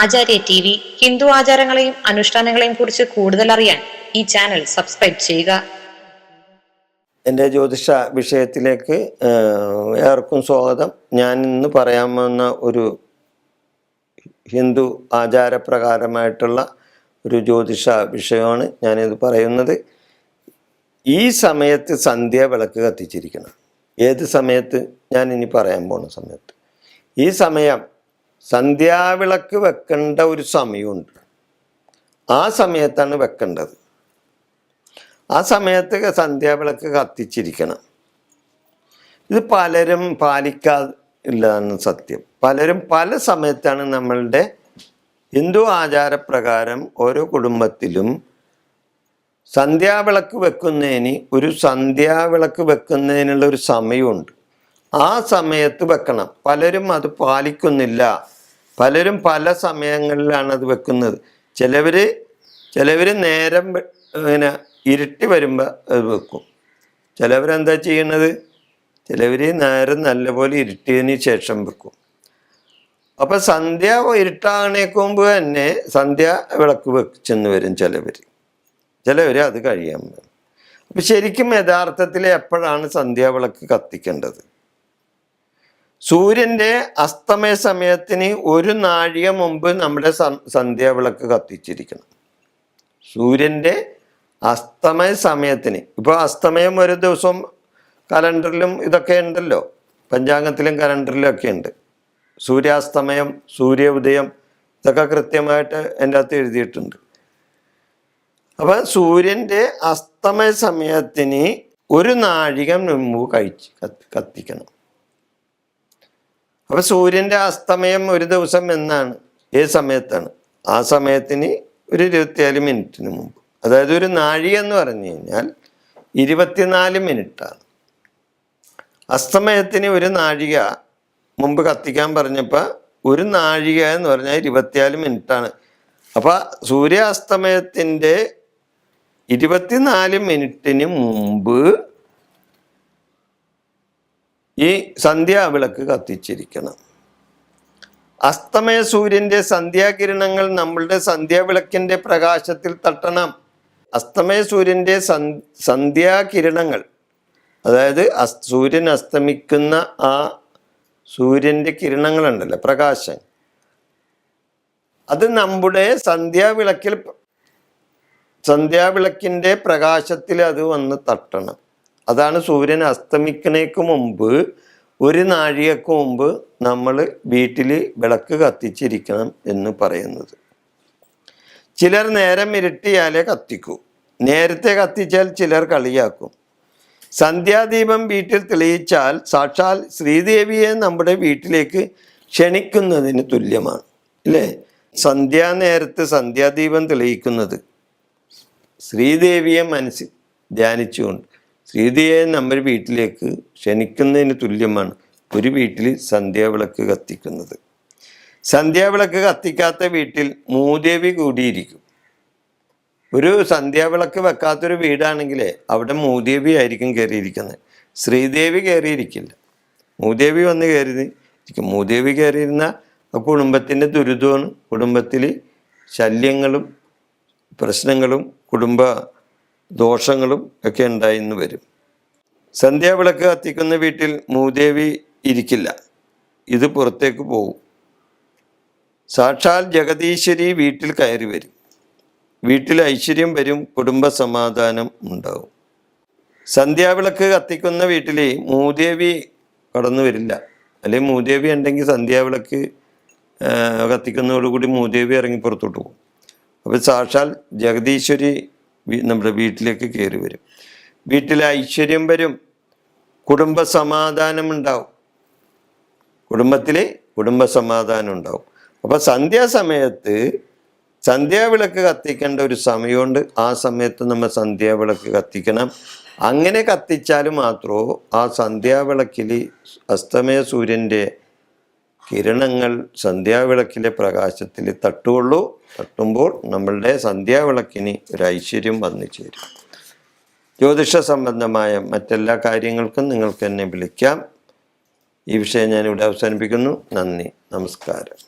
ആചാര്യ T V Hindu ആചാരങ്ങളെയും അനുഷ്ഠാനങ്ങളെയും കുറിച്ച് കൂടുതൽ അറിയാൻ ഈ ചാനൽ സബ്സ്ക്രൈബ് ചെയ്യുക. എന്റെ ജ്യോതിഷ വിഷയത്തിലേക്ക് ഏവർക്കും സ്വാഗതം. ഞാൻ ഇന്ന് പറയാൻ വന്ന ഒരു ഹിന്ദു ആചാരപ്രകാരമായിട്ടുള്ള ഒരു ജ്യോതിഷ വിഷയമാണ് ഞാനിത് പറയുന്നത്. ഈ സമയത്ത് സന്ധ്യ വിളക്ക് കത്തിച്ചിരിക്കണം. ഏത് സമയത്ത്? ഞാൻ ഇനി പറയാൻ പോണ സമയത്ത്. ഈ സമയം സന്ധ്യാവിളക്ക് വെക്കേണ്ട ഒരു സമയമുണ്ട്. ആ സമയത്താണ് വെക്കേണ്ടത്. ആ സമയത്ത് സന്ധ്യാവിളക്ക് കത്തിച്ചിരിക്കണം. ഇത് പലരും പാലിക്കാതില്ലതാണ് സത്യം. പലരും പല സമയത്താണ് നമ്മളുടെ ഹിന്ദു ആചാരപ്രകാരം ഓരോ കുടുംബത്തിലും സന്ധ്യാവിളക്ക് വെക്കുന്നതിന് ഒരു സന്ധ്യാവിളക്ക് വെക്കുന്നതിനുള്ള ഒരു സമയമുണ്ട്. ആ സമയത്ത് വെക്കണം. പലരും അത് പാലിക്കുന്നില്ല. പലരും പല സമയങ്ങളിലാണ് അത് വെക്കുന്നത്. ചിലവർ ചിലവർ നേരം ഇങ്ങനെ ഇരുട്ടി വരുമ്പോൾ അത് വെക്കും. ചിലവരെന്താ ചെയ്യണത്? ചിലവർ നേരം നല്ലപോലെ ഇരുട്ടിയതിന് ശേഷം വെക്കും. അപ്പം സന്ധ്യ ഇരുട്ടാകണേക്ക് മുമ്പ് തന്നെ സന്ധ്യ വിളക്ക് വെച്ചെന്ന് വരും ചിലവർ ചിലവർ അത് കഴിയാൻ അപ്പം ശരിക്കും യഥാർത്ഥത്തിൽ എപ്പോഴാണ് സന്ധ്യാവിളക്ക് കത്തിക്കേണ്ടത്? സൂര്യന്റെ അസ്തമയ സമയത്തിന് ഒരു നാഴിക മുമ്പ് നമ്മുടെ സന്ധ്യാവിളക്ക് കത്തിച്ചിരിക്കണം. സൂര്യന്റെ അസ്തമയ സമയത്തിന് ഇപ്പോൾ അസ്തമയം ഒരു ദിവസം കലണ്ടറിലും ഇതൊക്കെ ഉണ്ടല്ലോ. പഞ്ചാംഗത്തിലും കലണ്ടറിലും ഒക്കെ ഉണ്ട്. സൂര്യാസ്തമയം സൂര്യ ഉദയം ഇതൊക്കെ കൃത്യമായിട്ട് എന്റെ അകത്ത് എഴുതിയിട്ടുണ്ട്. അപ്പം സൂര്യന്റെ അസ്തമയ സമയത്തിന് ഒരു നാഴിക മുമ്പ് കഴിച്ച് കത്തി കത്തിക്കണം. അപ്പം സൂര്യന്റെ അസ്തമയം ഒരു ദിവസം എന്നാണ് ഏത് സമയത്താണ്. ആ സമയത്തിന് ഒരു ഇരുപത്തിനാല് മിനിറ്റിന് മുമ്പ്. അതായത് ഒരു നാഴി എന്ന് പറഞ്ഞു കഴിഞ്ഞാൽ ഇരുപത്തിനാല് മിനിറ്റാണ്. അസ്തമയത്തിന് ഒരു നാഴിക മുമ്പ് കത്തിക്കാൻ പറഞ്ഞപ്പോൾ ഒരു നാഴിക എന്ന് പറഞ്ഞാൽ ഇരുപത്തിനാല് മിനിറ്റാണ്. അപ്പോൾ സൂര്യാസ്തമയത്തിന്റെ ഇരുപത്തിനാല് മിനിറ്റിന് മുമ്പ് ഈ സന്ധ്യാവിളക്ക് കത്തിച്ചിരിക്കണം. അസ്തമയ സൂര്യന്റെ സന്ധ്യാകിരണങ്ങൾ നമ്മളുടെ സന്ധ്യാവിളക്കിന്റെ പ്രകാശത്തിൽ തട്ടണം. അസ്തമയ സൂര്യന്റെ സന് സന്ധ്യാകിരണങ്ങൾ അതായത് സൂര്യൻ അസ്തമിക്കുന്ന ആ സൂര്യന്റെ കിരണങ്ങളുണ്ടല്ലോ പ്രകാശം. അത് നമ്മുടെ സന്ധ്യാവിളക്കിൽ സന്ധ്യാവിളക്കിന്റെ പ്രകാശത്തിൽ അത് വന്ന് തട്ടണം. അതാണ് സൂര്യൻ അസ്തമിക്കണേക്ക് മുമ്പ് ഒരു നാഴികക്ക് മുമ്പ് നമ്മൾ വീട്ടിൽ വിളക്ക് കത്തിച്ചിരിക്കണം എന്ന് പറയുന്നത്. ചിലർ നേരം ഇരുട്ടിയാലേ കത്തിക്കൂ. നേരത്തെ കത്തിച്ചാൽ ചിലർ കളിയാക്കും. സന്ധ്യാദീപം വീട്ടിൽ തെളിയിച്ചാൽ സാക്ഷാൽ ശ്രീദേവിയെ നമ്മുടെ വീട്ടിലേക്ക് ക്ഷണിക്കുന്നതിന് തുല്യമാണ്. അല്ലേ? സന്ധ്യാനേരത്ത് സന്ധ്യാദീപം തെളിയിക്കുന്നത് ശ്രീദേവിയെ മനസ്സിൽ ധ്യാനിച്ചുകൊണ്ട് ശ്രീദേവിയെ നമ്മുടെ വീട്ടിലേക്ക് ക്ഷണിക്കുന്നതിന് തുല്യമാണ് ഒരു വീട്ടിൽ സന്ധ്യാവിളക്ക് കത്തിക്കുന്നത്. സന്ധ്യാവിളക്ക് കത്തിക്കാത്ത വീട്ടിൽ മൂദേവി കൂടിയിരിക്കും. ഒരു സന്ധ്യാവിളക്ക് വെക്കാത്തൊരു വീടാണെങ്കിൽ അവിടെ മൂദേവി ആയിരിക്കും കയറിയിരിക്കുന്നത്. ശ്രീദേവി കയറിയിരിക്കില്ല. മൂദേവി വന്ന് കയറി മൂദേവി കയറിയിരുന്ന കുടുംബത്തിന്റെ ദുരിതമാണ്. കുടുംബത്തിൽ ശല്യങ്ങളും പ്രശ്നങ്ങളും കുടുംബ ദോഷങ്ങളും ഒക്കെ ഉണ്ടായിന്ന് വരും. സന്ധ്യാവിളക്ക് കത്തിക്കുന്ന വീട്ടിൽ മൂദേവി ഇരിക്കില്ല. ഇത് പുറത്തേക്ക് പോകും സാക്ഷാൽ ജഗദീശ്വരി വീട്ടിൽ കയറി വരും. വീട്ടിൽ ഐശ്വര്യം വരും കുടുംബ സമാധാനം ഉണ്ടാവും. സന്ധ്യാവിളക്ക് കത്തിക്കുന്ന വീട്ടിൽ മൂദേവി കടന്നു വരില്ല. അല്ലെങ്കിൽ മൂദേവി ഉണ്ടെങ്കിൽ സന്ധ്യാവിളക്ക് കത്തിക്കുന്നതോടുകൂടി മൂദേവി ഇറങ്ങി പുറത്തോട്ട് പോകും. അപ്പോൾ സാക്ഷാൽ ജഗദീശ്വരി വി- നമ്മുടെ വീട്ടിലേക്ക് കയറി വരും. വീട്ടിൽ ഐശ്വര്യം വരും. കുടുംബ സമാധാനം ഉണ്ടാവും. കുടുംബത്തിൽ കുടുംബ സമാധാനം ഉണ്ടാവും. അപ്പോൾ സന്ധ്യാസമയത്ത് സന്ധ്യാവിളക്ക് കത്തിക്കേണ്ട ഒരു സമയമുണ്ട്. ആ സമയത്ത് നമ്മൾ സന്ധ്യാവിളക്ക് കത്തിക്കണം. അങ്ങനെ കത്തിച്ചാൽ മാത്രമോ ആ സന്ധ്യാവിളക്കിൽ അസ്തമയ സൂര്യന്റെ കിരണങ്ങൾ സന്ധ്യാവിളക്കിലെ പ്രകാശത്തിൽ തട്ടുകയുള്ളൂ തട്ടുമ്പോൾ നമ്മളുടെ സന്ധ്യാവിളക്കിന് ഒരു ഐശ്വര്യം വന്നു ചേരും. ജ്യോതിഷ സംബന്ധമായ മറ്റെല്ലാ കാര്യങ്ങൾക്കും നിങ്ങൾക്ക് എന്നെ വിളിക്കാം. ഈ വിഷയം ഞാനിവിടെ അവസാനിപ്പിക്കുന്നു. നന്ദി. നമസ്കാരം.